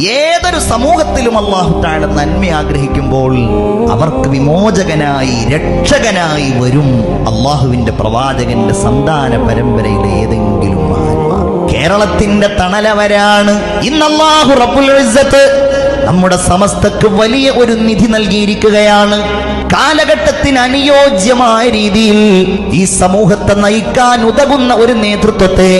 ഏതൊരു സമൂഹത്തിലും അള്ളാഹു താഴെ നന്മ ആഗ്രഹിക്കുമ്പോൾ അവർക്ക് വിമോചകനായി രക്ഷകനായി വരും അള്ളാഹുവിന്റെ പ്രവാചകന്റെ സന്താന പരമ്പരയിലെ ഏതെങ്കിലും ആത്മാ. കേരളത്തിന്റെ തണലവരാണ്. ഇന്ന് അള്ളാഹു റബുൽ നമ്മുടെ സമസ്തക്ക് വലിയ ഒരു നിധി നൽകിയിരിക്കുകയാണ്. കാലഘട്ടത്തിന് അനുയോജ്യമായ രീതിയിൽ ഈ സമൂഹത്തെ നയിക്കാൻ ഉതകുന്ന ഒരു നേതൃത്വത്തെ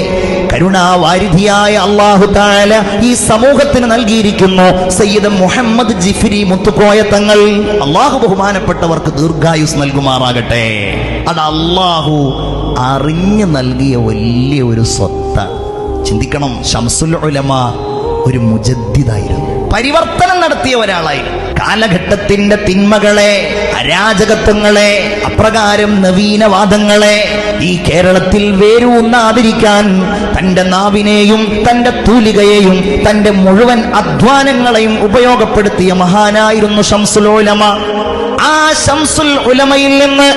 കരുണാവാരിധിയായ അള്ളാഹു താല ഈ സമൂഹത്തിന് നൽകിയിരിക്കുന്നു. സയ്യിദ് മുഹമ്മദ് ജിഫിരി മുത്തുക്കോയ തങ്ങൾ അള്ളാഹു ബഹുമാനപ്പെട്ടവർക്ക് ദീർഘായുസ് നൽകുമാറാകട്ടെ. അത് അള്ളാഹു അറിഞ്ഞു നൽകിയ വലിയ ഒരു സ്വത്താണ് ചിന്തിക്കണം ഷംസുൽ ഉലമ ഒരു മുജദ്ദിദായിരുന്നു. പരിവർത്തനം നടത്തിയ ഒരാളായിരുന്നു. കാലഘട്ടത്തിന്റെ തിന്മകളെ അരാജകത്വങ്ങളെ അപ്രകാരം നവീനവാദങ്ങളെ ഈ കേരളത്തിൽ വേരൂന്നാതിരിക്കാൻ തന്റെ നാവിനെയും തന്റെ തൂലികയെയും തന്റെ മുഴുവൻ അധ്വാനങ്ങളെയും ഉപയോഗപ്പെടുത്തിയ മഹാനായിരുന്നു ഷംസുൽ ഉലമ. ആ ഷംസുൽ ഉലമയിൽ നിന്ന്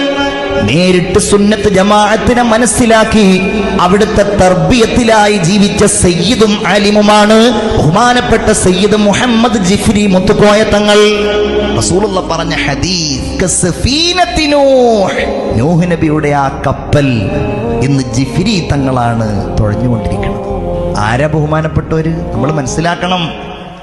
നേരിട്ട് സുന്നത്ത് ജമാഅത്തിനെ മനസ്സിലാക്കി അവിടുത്തെ തർബിയത്തിലായി ജീവിച്ച സയ്യിദും ആലിമുമാണ് ബഹുമാനപ്പെട്ട സയ്യിദ് മുഹമ്മദ് ജിഫ്രി മുത്തുക്കോയ തങ്ങൾ. റസൂലുള്ള പറഞ്ഞ ഹദീസ്. നൂഹ് നബിയുടെ ആ കപ്പൽ ഇന്ന് ജിഫ്രി തങ്ങളാണ് തുഴഞ്ഞുകൊണ്ടിരിക്കുന്നത്. ആരാ ബഹുമാനപ്പെട്ടവര്? നമ്മൾ മനസ്സിലാക്കണം.